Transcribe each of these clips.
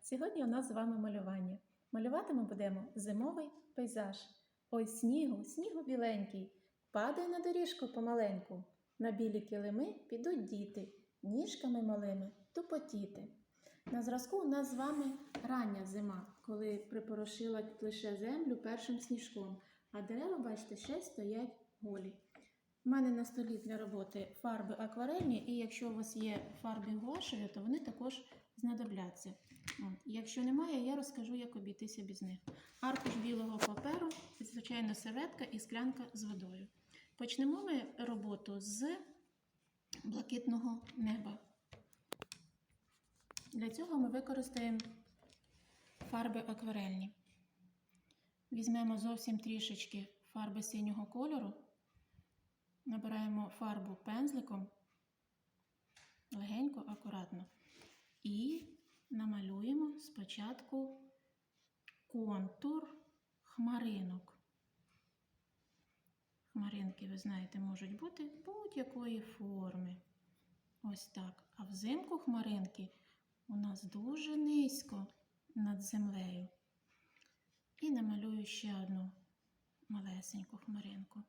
Сьогодні у нас з вами малювання. Малювати ми будемо зимовий пейзаж. Ой, снігу, снігу біленький, падає на доріжку помаленьку. На білі килими підуть діти, ніжками малими тупотіти. На зразку у нас з вами рання зима, коли припорошила лише землю першим сніжком, а дерева, бачите, ще стоять голі. У мене на столі для роботи фарби акварельні, і якщо у вас є фарби гуашеві, то вони також знадобляться. От. Якщо немає, я розкажу, як обійтися без них. Аркуш білого паперу, звичайно, серветка і склянка з водою. Почнемо ми роботу з блакитного неба. Для цього ми використаємо фарби акварельні. Візьмемо зовсім трішечки фарби синього кольору. Набираємо фарбу пензликом легенько, акуратно. І намалюємо спочатку контур хмаринок. Хмаринки, ви знаєте, можуть бути будь-якої форми. Ось так. А взимку хмаринки у нас дуже низько над землею. І намалюю ще одну малесеньку хмаринку.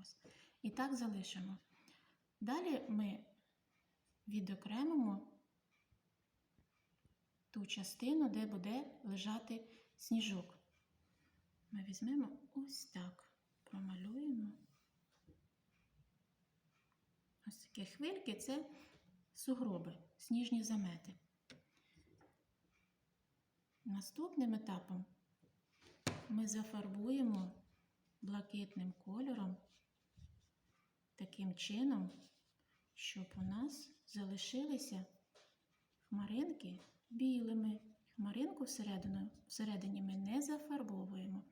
Ось. І так залишимо. Далі ми відокремимо ту частину, де буде лежати сніжок. Ми візьмемо ось так, промалюємо. Ось такі хвильки це сугроби, сніжні замети. Наступним етапом ми зафарбуємо блакитним кольором таким чином, щоб у нас залишилися хмаринки білими. Хмаринку всередині ми не зафарбовуємо.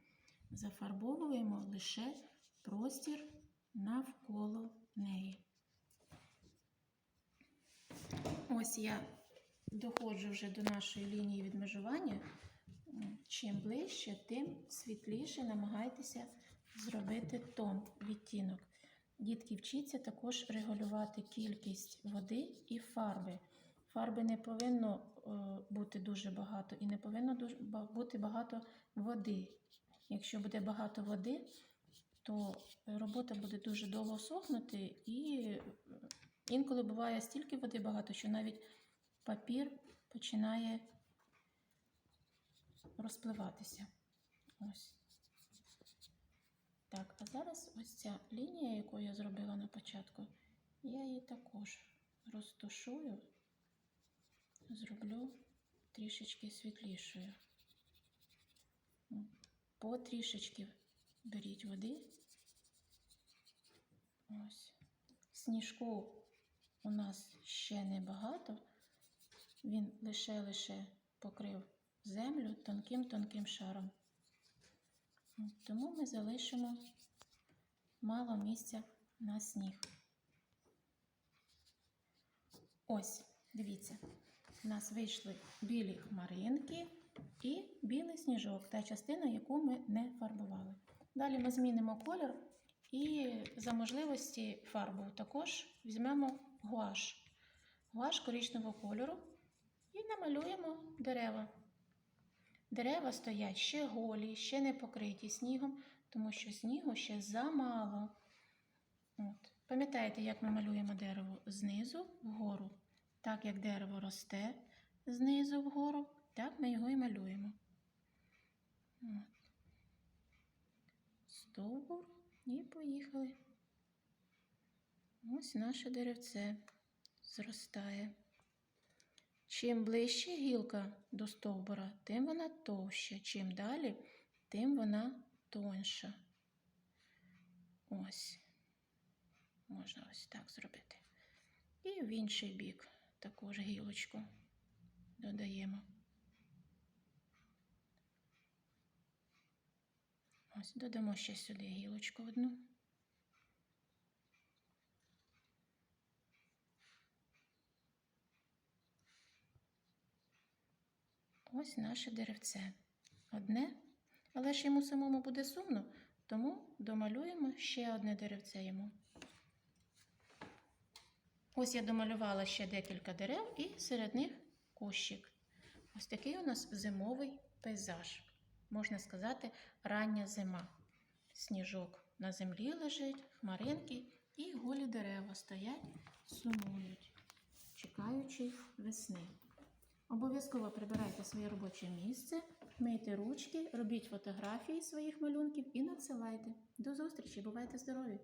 Зафарбовуємо лише простір навколо неї. Ось я доходжу вже до нашої лінії відмежування. Чим ближче, тим світліше намагайтеся зробити тон, відтінок. Дітки вчіться також регулювати кількість води і фарби. Фарби не повинно е, бути дуже багато і не повинно бути багато води. Якщо буде багато води, то робота буде дуже довго сохнути, і е, інколи буває стільки води багато, що навіть папір починає розпливатися. Ось. Так, а зараз ось ця лінія, яку я зробила на початку, я її також розтушую, зроблю трішечки світлішою. По трішечки беріть води. Ось. Сніжку у нас ще небагато. Він лише-лише покрив землю тонким-тонким шаром. Тому ми залишимо мало місця на сніг. Ось, дивіться, у нас вийшли білі хмаринки і білий сніжок, та частина, яку ми не фарбували. Далі ми змінимо колір і за можливості фарбу також візьмемо гуаш. Гуаш коричневого кольору і намалюємо дерева. Дерева стоять ще голі, ще не покриті снігом, тому що снігу ще замало. От. Пам'ятаєте, як ми малюємо дерево знизу вгору? Так як дерево росте знизу вгору, так ми його і малюємо. Стовбур і поїхали. Ось наше деревце зростає. Чим ближче гілка до стовбура, тим вона товща. Чим далі, тим вона тонша. Ось. Можна ось так зробити. І в інший бік також гілочку додаємо. Ось, додамо ще сюди гілочку одну. Ось наше деревце. Одне, але ж йому самому буде сумно, тому домалюємо ще одне деревце йому. Ось я домалювала ще декілька дерев і серед них кущик. Ось такий у нас зимовий пейзаж. Можна сказати, рання зима. Сніжок на землі лежить, хмаринки і голі дерева стоять, сумують, чекаючи весни. Обов'язково прибирайте своє робоче місце, мийте ручки, робіть фотографії своїх малюнків і надсилайте. До зустрічі, бувайте здорові!